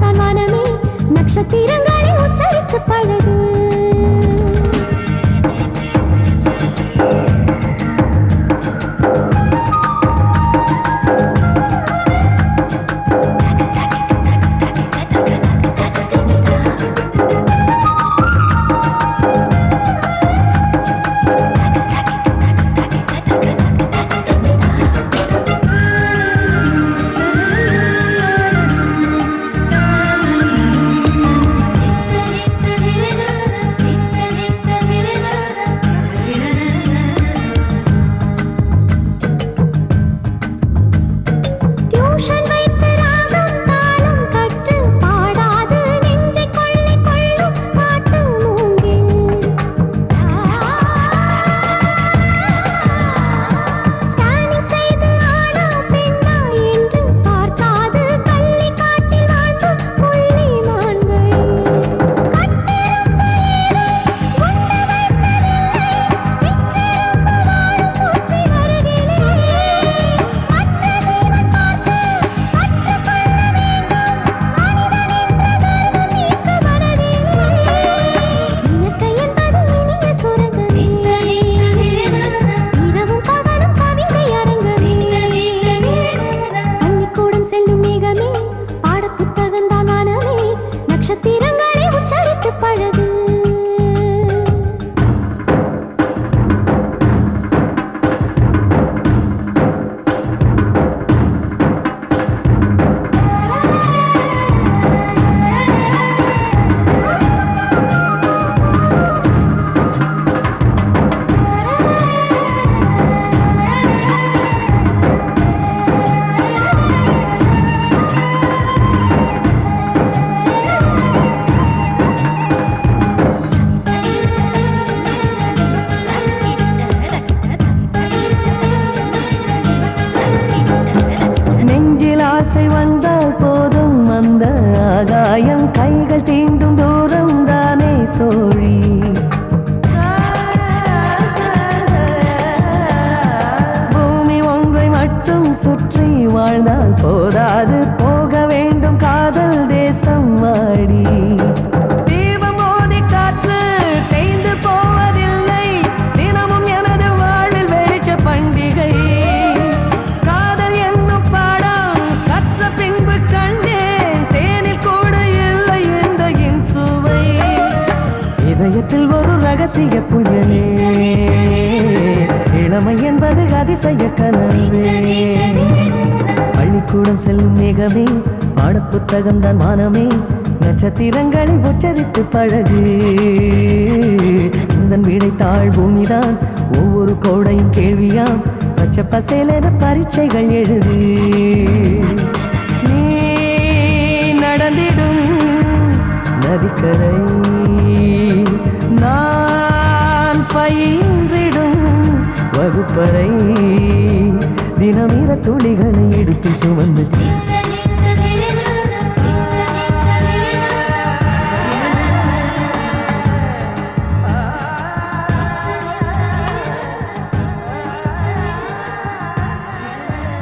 தான் மனமே நட்சத்திரங்களை உச்சரித்து பழகு. கைகள் தீண்டும் தூரம் தானே தோழி? பூமி ஒன்றை மட்டும் சுற்றி வாழ்ந்தால் போதாது இதயத்தில் புயலே. இளமை என்பது அதிசய கனவே. பள்ளிக்கூடம் செல்லும் மேகமே பாடப்புத்தகம் தான் மானமே நட்சத்திரங்களை உச்சரித்து பழகு. இந்த வீடை தாழ் பூமிதான் ஒவ்வொரு கோடையும் கேள்வியாம். பச்சை பசேலென பரீட்சைகள் எழுது. நான் பயின்றிடும் வகுப்பறை. தினமிர துளிகளை எடுத்து சுமந்து